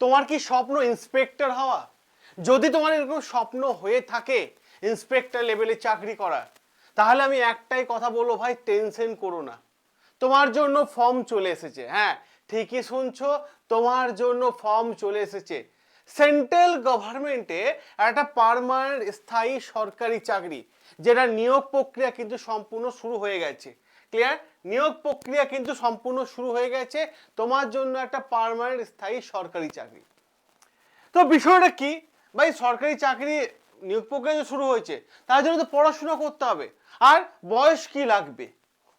তোমার কি স্বপ্ন ইন্সপেক্টর হওয়া? যদি তোমার এরকম স্বপ্ন হয়ে থাকে ইন্সপেক্টর লেভেলে চাকরি করা তাহলে আমি একটাই কথা বলব ভাই টেনশন করো না। তোমার জন্য ফর্ম চলে এসেছে হ্যাঁ ঠিকই শুনছো, তোমার জন্য ফর্ম চলে এসেছে। সেন্ট্রাল গভর্নমেন্টে একটা পার্মানেন্ট স্থায়ী সরকারি চাকরি, যেটা নিয়োগ প্রক্রিয়া কিন্তু সম্পূর্ণ শুরু হয়ে গেছে। ক্লিয়ার নিয়োগ প্রক্রিয়া কিন্তু সম্পূর্ণ শুরু হয়ে গেছে। তোমার জন্য একটা পার্মানেন্ট স্থায়ী সরকারি চাকরি। তো বিষয়টা কি? ভাই, সরকারি চাকরি, নিয়োগ প্রক্রিয়া যে শুরু হয়েছে, তার জন্য তো পড়াশোনা করতে হবে। আর বয়স কি লাগবে?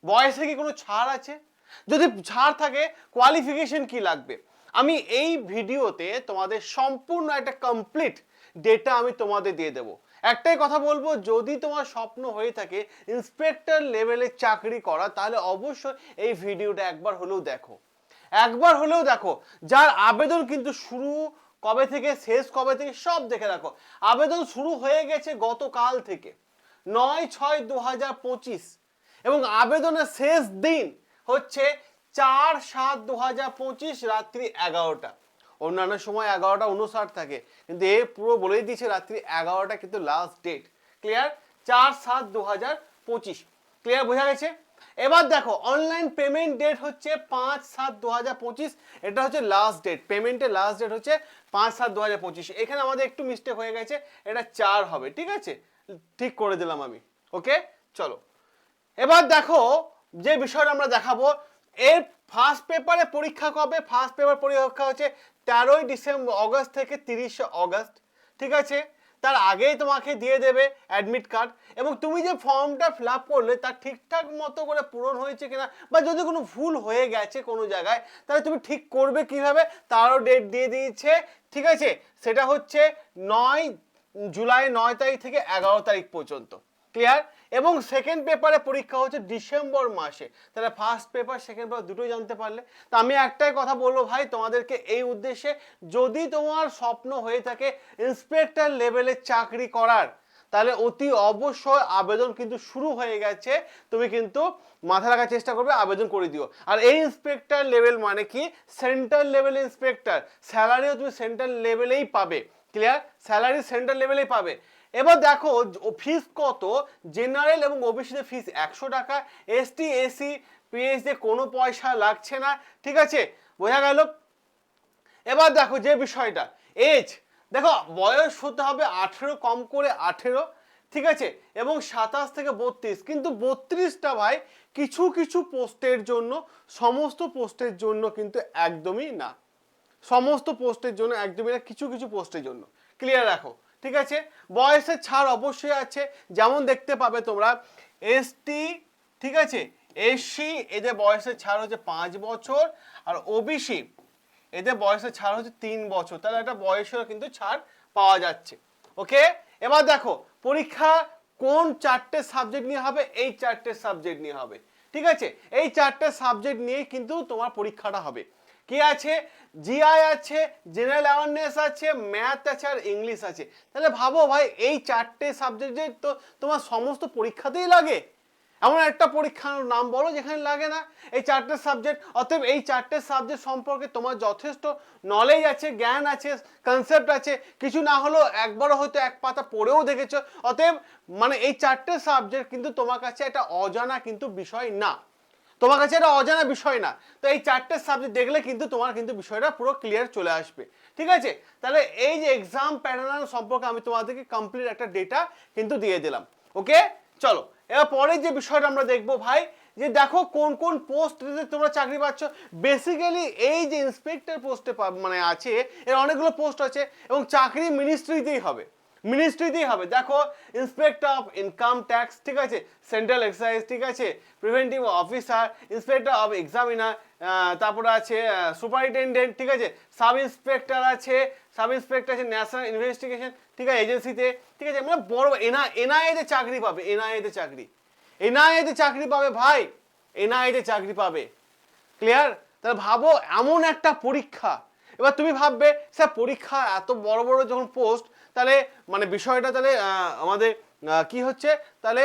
বয়সে কি কোনো ছাড় আছে? যদি ছাড় থাকে কোয়ালিফিকেশন কি লাগবে? আমি এই ভিডিওতে তোমাদের সম্পূর্ণ একটা কমপ্লিট ডেটা আমি তোমাদের দিয়ে দেবো। একটাই কথা বলব, যদি তোমার স্বপ্ন হয়ে থাকে ইন্সপেক্টর লেভেলে চাকরি করা, তাহলে অবশ্যই এই ভিডিওটা একবার হলেও দেখো। একবার হলেও দেখো, যার আবেদন কিন্তু শুরু কবে থেকে, শেষ কবে থেকে, সব দেখে রাখো। আবেদন শুরু হয়ে গেছে গতকাল থেকে, নয় ছয় দু হাজার পঁচিশ। এবং আবেদনের শেষ দিন হচ্ছে চার সাত দু হাজার পঁচিশ, রাত্রি এগারোটা। অন্যান্য সময় এগারোটা উনষাট থাকে। কিন্তু এ পুরো বলেই দিয়েছে রাত্রি এগারোটা কিন্তু লাস্ট ডেট ক্লিয়ার চার সাত দু হাজার পঁচিশ। ক্লিয়ার বোঝা গেছে? এবার দেখো অনলাইন পেমেন্ট ডেট হচ্ছে পাঁচ সাত দু হাজার পঁচিশ। এটা হচ্ছে লাস্ট ডেট পেমেন্টের লাস্ট ডেট হচ্ছে পাঁচ সাত দু হাজার পঁচিশ। এখানে আমাদের একটু মিস্টেক হয়ে গেছে। এটা চার হবে, ঠিক আছে? ঠিক করে দিলাম আমি। ওকে চলো। এবার দেখো, যে বিষয়টা আমরা দেখাবো এর ফার্স্ট পেপারে পরীক্ষা কবে? ফার্স্ট পেপার পরীক্ষা হচ্ছে তেরোই ডিসেম্বর, অগস্ট থেকে তিরিশে অগস্ট, ঠিক আছে? তার আগেই তোমাকে দিয়ে দেবে অ্যাডমিট কার্ড এবং তুমি যে ফর্মটা ফিল আপ করলে তার ঠিকঠাক মতো করে পূরণ হয়েছে কিনা বা যদি কোনো ভুল হয়ে গেছে কোনো জায়গায়, তাহলে তুমি ঠিক করবে কীভাবে? তারও ডেট দিয়ে দিয়েছে, ঠিক আছে? সেটা হচ্ছে নয় জুলাই নয় তারিখ থেকে এগারো তারিখ পর্যন্ত ক্লিয়ার এবং সেকেন্ড পেপারে পরীক্ষা হচ্ছে ডিসেম্বর মাসে। তাহলে ফার্স্ট পেপার সেকেন্ড পেপার দুটোই জানতে পারলে। তো আমি একটাই কথা বলব ভাই, তোমাদেরকে এই উদ্দেশ্যে, যদি তোমার স্বপ্ন হয়ে থাকে ইন্সপেক্টর লেভেলে চাকরি করার, তাহলে অতি অবশ্যই আবেদন কিন্তু শুরু হয়ে গেছে। তুমি কিন্তু মাথা রাখার চেষ্টা করবে, আবেদন করে দিও। আর এই ইন্সপেক্টর লেভেল মানে কি? সেন্ট্রাল লেভেল ইন্সপেক্টর স্যালারিও তুমি সেন্ট্রাল লেভেলেই পাবে। ক্লিয়ার স্যালারি সেন্ট্রাল লেভেলেই পাবে। এবার দেখো ফিস কত? জেনারেল এবং ওবিসিদের ফিস একশো টাকা এসটি এসি পিএইচডি কোনো পয়সা লাগছে না, ঠিক আছে? বোঝা গেল? এবার দেখো যে বিষয়টা এজ দেখো, বয়স হতে হবে আঠেরো, কম করে আঠেরো, ঠিক আছে? এবং সাতাশ থেকে বত্রিশ, কিন্তু বত্রিশটা ভাই কিছু কিছু পোস্টের জন্য, সমস্ত পোস্টের জন্য কিন্তু একদমই না। সমস্ত পোস্টের জন্য একদমই না, কিছু কিছু পোস্টের জন্য। ক্লিয়ার রাখো। ঠিক আছে? বয়সের ছাড় অবশ্যই আছে। যেমন দেখতে পাবে তোমরা এসটি ঠিক আছে? এসসি এদের বয়সের ছাড় হচ্ছে পাঁচ বছর। আর ওবিসি এদের বয়সের ছাড় হচ্ছে তিন বছর। তাহলে একটা বয়সের কিন্তু ছাড় পাওয়া যাচ্ছে। ওকে? এবার দেখো, পরীক্ষা কোন চারটে সাবজেক্ট নিয়ে হবে? এই চারটে সাবজেক্ট নিয়ে হবে। ঠিক আছে? এই চারটে সাবজেক্ট নিয়ে কিন্তু তোমার পরীক্ষাটা হবে। কি আছে? জিআই আছে জেনারেল অ্যাওয়ারনেস আছে ম্যাথ আছে আর ইংলিশ আছে। তাহলে ভাবো ভাই, এই চারটে সাবজেক্টে তো তোমার সমস্ত পরীক্ষাতেই লাগে। এমন একটা পরীক্ষার নাম বলো যেখানে লাগে না। এই চারটে সাবজেক্ট অতএব এই চারটে সাবজেক্ট সম্পর্কে তোমার যথেষ্ট নলেজ আছে, জ্ঞান আছে কনসেপ্ট আছে। কিছু না হলেও একবারও হয়তো এক পাতা পড়েও দেখেছ। অতএব মানে এই চারটে সাবজেক্ট কিন্তু তোমার কাছে একটা অজানা কিন্তু বিষয় না। তোমার কাছে এটা অজানা বিষয় না। তো এই চারটে সাবজেক্ট দেখলে কিন্তু তোমার কিন্তু বিষয়টা পুরো ক্লিয়ার চলে আসবে। ঠিক আছে? তাহলে এই যে এক্সাম প্যাটার্ন সম্পর্কে আমি তোমাদেরকে কমপ্লিট একটা ডেটা কিন্তু দিয়ে দিলাম। ওকে চলো, এবার পরের যে বিষয়টা আমরা দেখব ভাই, যে দেখো কোন কোন পোস্ট তোমরা চাকরি পাচ্ছ। বেসিক্যালি এই যে ইন্সপেক্টর পোস্টে মানে আছে, এর অনেকগুলো পোস্ট আছে এবং চাকরি মিনিস্ট্রিতেই হবে। মিনিস্ট্রিতেই হবে। দেখো ইন্সপেক্টর অফ ইনকাম ট্যাক্স ঠিক আছে? সেন্ট্রাল এক্সাইজ ঠিক আছে? Preventive officer inspector of examiner তারপরে আছে সুপারিনটেন্ডেন্ট ঠিক আছে? সাব ইন্সপেক্টর আছে সাব ইন্সপেক্টর আছে ন্যাশনাল ইনভেস্টিগেশন ঠিক আছে? এজেন্সিতে ঠিক আছে? মানে বড় এনআ এনআইএতে চাকরি পাবে এনআইএতে চাকরি। এনআইএতে চাকরি পাবে ভাই এনআইএতে চাকরি পাবে। ক্লিয়ার তাহলে ভাবো, এমন একটা পরীক্ষা। এবার তুমি ভাববে, স্যার, পরীক্ষা এত বড় বড় যখন পোস্ট তাহলে মানে বিষয়টা তাহলে আমাদের কি হচ্ছে? তাহলে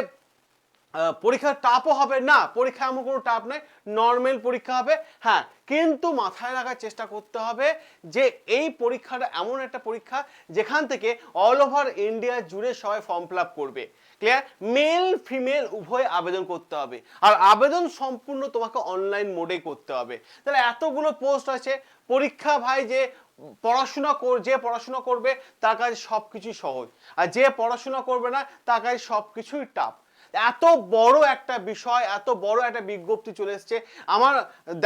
পরীক্ষার পরীক্ষা টাপও হবে। না পরীক্ষা এমন কোনো টাপ নেই। নর্মাল পরীক্ষা হবে। হ্যাঁ কিন্তু মাথায় রাখার চেষ্টা করতে হবে যে এই পরীক্ষাটা এমন একটা পরীক্ষা যেখান থেকে অল ওভার ইন্ডিয়া জুড়ে সবাই ফর্ম ফিল করবে। ক্লিয়ার মেল ফিমেল উভয় আবেদন করতে হবে। আর আবেদন সম্পূর্ণ তোমাকে অনলাইন মোডে করতে হবে। তাহলে এতগুলো পোস্ট আছে। পরীক্ষা ভাই যে পড়াশোনা কর, যে পড়াশোনা করবে, তার কাছে সব কিছুই সহজ। আর যে পড়াশোনা করবে না, তার কাছে সব কিছুই টাফ এত বড় একটা বিষয়, এত বড় একটা বিজ্ঞপ্তি চলে এসছে। আমার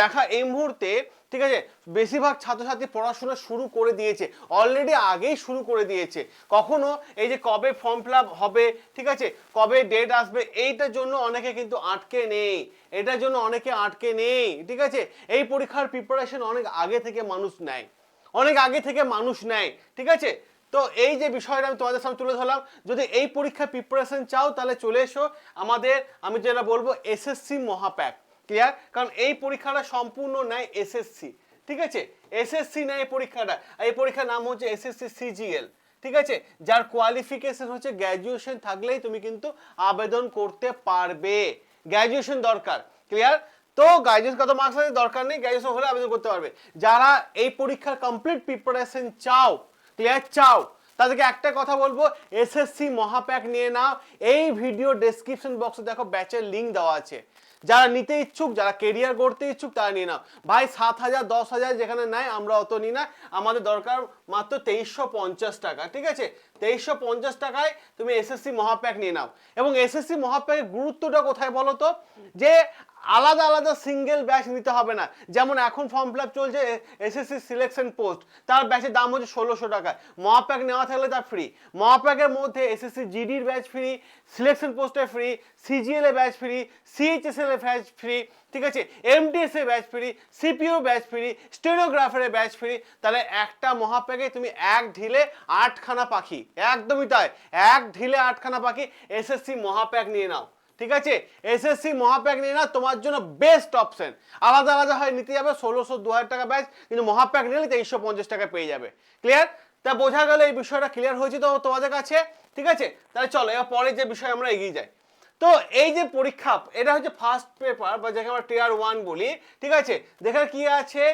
দেখা এই মুহূর্তে, ঠিক আছে, বেশিরভাগ ছাত্রছাত্রী পড়াশোনা শুরু করে দিয়েছে। অলরেডি আগেই শুরু করে দিয়েছে। কখনো এই যে কবে ফর্ম ফিল হবে, ঠিক আছে, কবে ডেট আসবে, এইটার জন্য অনেকে কিন্তু আটকে নেই। এটার জন্য অনেকে আটকে নেই, ঠিক আছে? এই পরীক্ষার প্রিপারেশন অনেক আগে থেকে মানুষ নেয়। অনেক আগে থেকে মানুষ নেয়, ঠিক আছে? তো এই যে বিষয়টা আমি তোমাদের সামনে তুলে ধরলাম, যদি এই পরীক্ষার প্রিপারেশন চাও, তাহলে চলে এসো। আমাদের, আমি যেটা বলব এসএসসি মহাপ্যাক ক্লিয়ার কারণ এই পরীক্ষাটা সম্পূর্ণ নেয় এসএসসি ঠিক আছে? এসএসসি নেয় এই পরীক্ষাটা। এই পরীক্ষার নাম হচ্ছে এসএসসি সিজিএল ঠিক আছে? যার কোয়ালিফিকেশন হচ্ছে গ্র্যাজুয়েশন থাকলেই তুমি কিন্তু আবেদন করতে পারবে। গ্র্যাজুয়েশন দরকার ক্লিয়ার তো গ্র্যাজুয়েশন কত মার্কস আছে দরকার নেই গ্র্যাজুয়েশন হলে আবেদন করতে পারবে। যারা এই পরীক্ষার কমপ্লিট প্রিপারেশন চাও ক্লিয়ার চাও, তাদেরকে একটা কথা বলব এসএসসি মহাপ্যাক নিয়ে নাও। এই ভিডিও ডেসক্রিপশন বক্সে দেখো ব্যাচের লিঙ্ক দেওয়া আছে। যারা নিতে ইচ্ছুক, যারা কেরিয়ার গড়তে ইচ্ছুক, তারা নিয়ে নাও। ভাই, সাত হাজার, দশ হাজার যেখানে নেয় আমরা অত নিই না। আমাদের দরকার মাত্র তেইশশো পঞ্চাশ টাকা, ঠিক আছে? তেইশশো পঞ্চাশ টাকায় তুমি এসএসসি মহাপ্যাক নিয়ে নাও। এবং এসএসসি মহাপ্যাকের গুরুত্বটা কোথায় বলো তো? যে আলাদা আলাদা সিঙ্গেল ব্যাচ নিতে হবে না। যেমন এখন ফর্ম ফিল আপ চলছে এসএসসি সিলেকশন পোস্ট তার ব্যাচের দাম হচ্ছে ষোলোশো টাকা। মহাপ্যাক নেওয়া থাকলে তার ফ্রি মহাপ্যাকের মধ্যে এসএসসি জিডির ব্যাচ ফ্রি সিলেকশন পোস্টের ফ্রি সিজিএল এ ব্যাচ ফ্রি সিএইচএসএল এ ব্যাচ ফ্রি ঠিক আছে? এমটিএস এর batch free CPO batch free স্টেনোগ্রাফারের batch free তাহলে একটা মহাপ্যাকে তুমি এক ঢিলে আটখানা পাখি। একদমই তাই। এক ঢিলে আটখানা পাখি এসএসসি মহাপ্যাক নিয়ে নাও। ঠিক আছে? এসএসসি মহাপ্যাক নিয়ে না তোমার জন্য বেস্ট অপশন আলাদা আলাদা হয় নিতে যাবে, ষোলোশো দু হাজার টাকা ব্যাচ কিন্তু মহাপ্যাক নিলে তেইশশো পঞ্চাশ টাকা পেয়ে যাবে। ক্লিয়ার তা বোঝা গেল এই বিষয়টা ক্লিয়ার হয়েছে তো তোমাদের কাছে? ঠিক আছে? তাহলে চলো, এবার পরে যে বিষয় আমরা এগিয়ে যাই। তো এই যে পরীক্ষা, এটা হচ্ছে ফার্স্ট পেপার বা যাকে আমরা টিয়ার ওয়ান বলি, ঠিক আছে? দেখার কি আছে?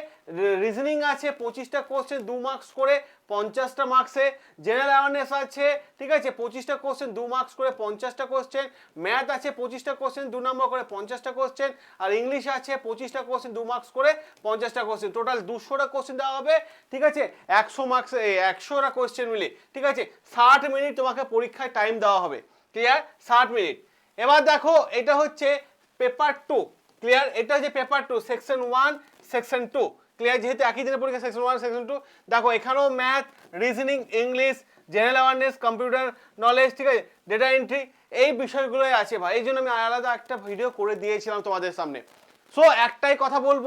রিজনিং আছে, পঁচিশটা কোশ্চেন দু মার্কস করে পঞ্চাশটা মার্কসে জেনারেল অ্যাওয়ারনেস আছে, ঠিক আছে? পঁচিশটা কোশ্চেন দু মার্কস করে পঞ্চাশটা কোশ্চেন ম্যাথ আছে, পঁচিশটা কোশ্চেন দু নম্বর করে পঞ্চাশটা কোশ্চেন আর ইংলিশ আছে, পঁচিশটা কোশ্চেন দু মার্কস করে পঞ্চাশটা কোশ্চেন টোটাল দুশোটা কোশ্চেন দেওয়া হবে, ঠিক আছে? একশো মার্কস একশোটা কোশ্চেন মিলে ঠিক আছে? ষাট মিনিট তোমাকে পরীক্ষায় টাইম দেওয়া হবে ক্লিয়ার ষাট মিনিট। এবার দেখো, এটা হচ্ছে পেপার টু ক্লিয়ার এটা হচ্ছে paper two section one section two clear যেহেতু একই দিনের পরীক্ষা সেকশন ওয়ান সেকশন টু দেখো, এখানেও math reasoning English general awareness computer knowledge ঠিক আছে? ডেটা এন্ট্রি এই বিষয়গুলোই আছে ভাই। এই জন্য আমি আলাদা একটা ভিডিও করে দিয়েছিলাম তোমাদের সামনে। সো একটাই কথা বলব,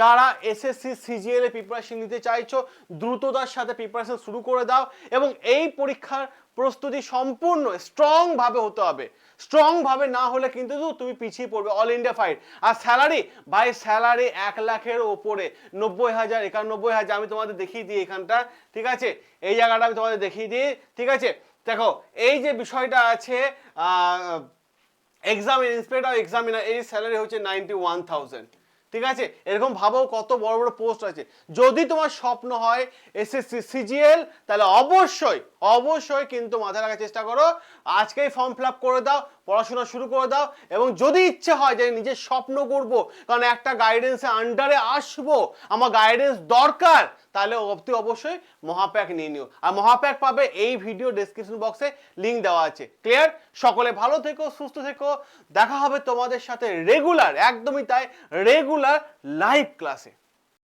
যারা এসএসসি সিজিএল এ প্রিপারেশন নিতে চাইছো, দ্রুততার সাথে প্রিপারেশন শুরু করে দাও এবং এই পরীক্ষার প্রস্তুতি সম্পূর্ণ স্ট্রং ভাবে হতে হবে। স্ট্রং ভাবে না হলে কিন্তু তুমি পিছিয়ে পড়বে অল ইন্ডিয়া ফাইট আর স্যালারি ভাই স্যালারি এক লাখের ওপরে নব্বই হাজার একানব্বই হাজার আমি তোমাদের দেখিয়ে দিই এখানটা ঠিক আছে? এই জায়গাটা আমি তোমাদের দেখিয়ে দিই ঠিক আছে? দেখো এই যে বিষয়টা আছে আহ, এক্সামিন ইন্সপেক্টর এক্সামিনার এই স্যালারি হচ্ছে নাইনটি ওয়ান থাউজেন্ড ঠিক আছে? এরকম ভাবো কত বড় বড় পোস্ট আছে। যদি তোমার স্বপ্ন হয় এসএসসি সিজিএল তাহলে অবশ্যই অবশ্যই কিন্তু মাথায় রাখার চেষ্টা করো। আজকেই ফর্ম ফিল করে দাও। পড়াশোনা শুরু করে দাও এবং যদি ইচ্ছে হয় যে নিজের স্বপ্ন করব, কারণ একটা গাইডেন্সের আন্ডারে আসব, আমার গাইডেন্স দরকার, তাহলে অবধি অবশ্যই মহাপ্যাক নিয়ে নিও। আর মহাপ্যাক পাবে এই ভিডিও ডেসক্রিপশন বক্সে লিংক দেওয়া আছে। ক্লিয়ার সকলে ভালো থেকো, সুস্থ থেকো। দেখা হবে তোমাদের সাথে রেগুলার একদমই তাই রেগুলার লাইভ ক্লাসে